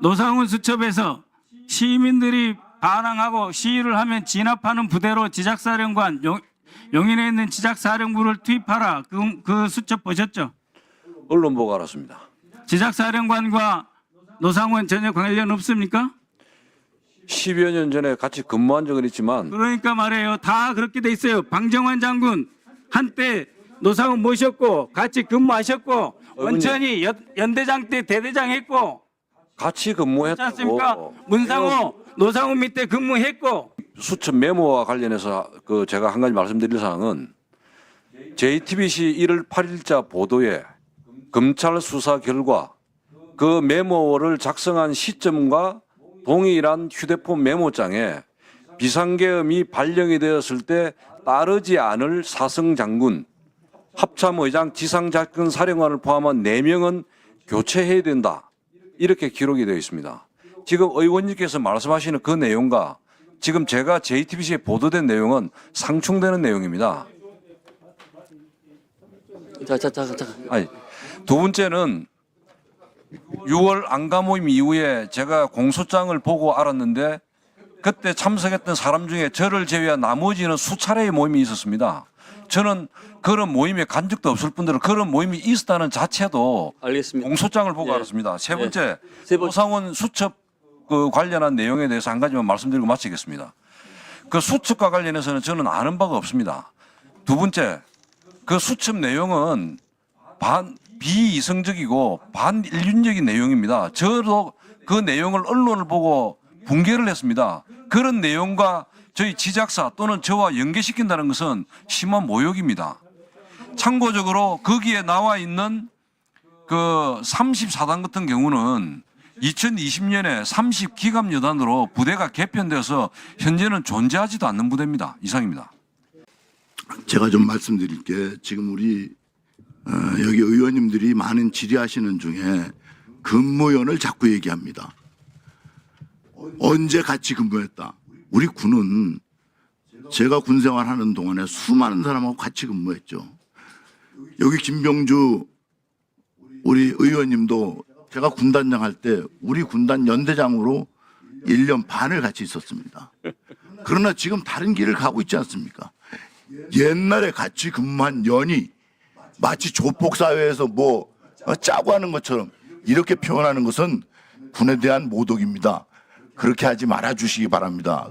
노상훈 수첩에서 시민들이 반항하고 시위를 하면 진압하는 부대로 지작사령관 용, 용인에 있는 지작사령부를 투입하라. 그, 그 수첩 보셨죠? 언론 보고 알았습니다. 지작사령관과 노상훈 전혀 관련 없습니까? 10여 년 전에 같이 근무한 적은 있지만 그러니까 말해요. 다 그렇게 돼 있어요. 방정환 장군 한때 노상훈 모셨고 같이 근무하셨고 원천이 연, 연대장 때 대대장 했고 같이 그렇지 근무했다고 않습니까? 문상호 노상훈 밑에 근무했고 수첩 메모와 관련해서 그 제가 한 가지 말씀드릴 사항은 JTBC 1월 8일자 보도에 검찰 수사 결과 그 메모를 작성한 시점과 동일한 휴대폰 메모장에 비상계엄이 발령이 되었을 때 따르지 않을 사성 장군, 합참의장, 지상작전 사령관을 포함한 4명은 교체해야 된다. 이렇게 기록이 되어 있습니다. 지금 의원님께서 말씀하시는 그 내용과 지금 제가 JTBC에 보도된 내용은 상충되는 내용입니다. 자, 자, 자, 자. 아니, 두 번째는 6월 안가 모임 이후에 제가 공소장을 보고 알았는데 그때 참석했던 사람 중에 저를 제외한 나머지는 수차례의 모임이 있었습니다. 저는 그런 모임에 간 적도 없을 뿐더러 그런 모임이 있었다는 자체도 알겠습니다. 공소장을 보고 예. 알았습니다. 세 번째, 세 번- 오상훈 수첩 그 관련한 내용에 대해서 한 가지만 말씀드리고 마치겠습니다. 그 수첩과 관련해서는 저는 아는 바가 없습니다. 두 번째, 그 수첩 내용은 반 비이성적이고 반인륜적인 내용입니다. 저도 그 내용을 언론을 보고 붕괴를 했습니다. 그런 내용과 저희 지작사 또는 저와 연계시킨다는 것은 심한 모욕입니다. 참고적으로 거기에 나와 있는 그 34단 같은 경우는 2020년에 30기갑 여단으로 부대가 개편돼서 현재는 존재하지도 않는 부대입니다. 이상입니다. 제가 좀 말씀드릴 게 지금 우리 어, 여기 의원님들이 많은 질의하시는 중에 근무연을 자꾸 얘기합니다. 언제 같이 근무했다. 우리 군은 제가 군 생활 하는 동안에 수많은 사람하고 같이 근무했죠. 여기 김병주 우리 의원님도 제가 군단장 할 때 우리 군단 연대장으로 1년 반을 같이 있었습니다. 그러나 지금 다른 길을 가고 있지 않습니까? 옛날에 같이 근무한 연이 마치 조폭사회에서 뭐 어, 짜고 하는 것처럼 이렇게 표현하는 것은 군에 대한 모독입니다. 그렇게 하지 말아 주시기 바랍니다.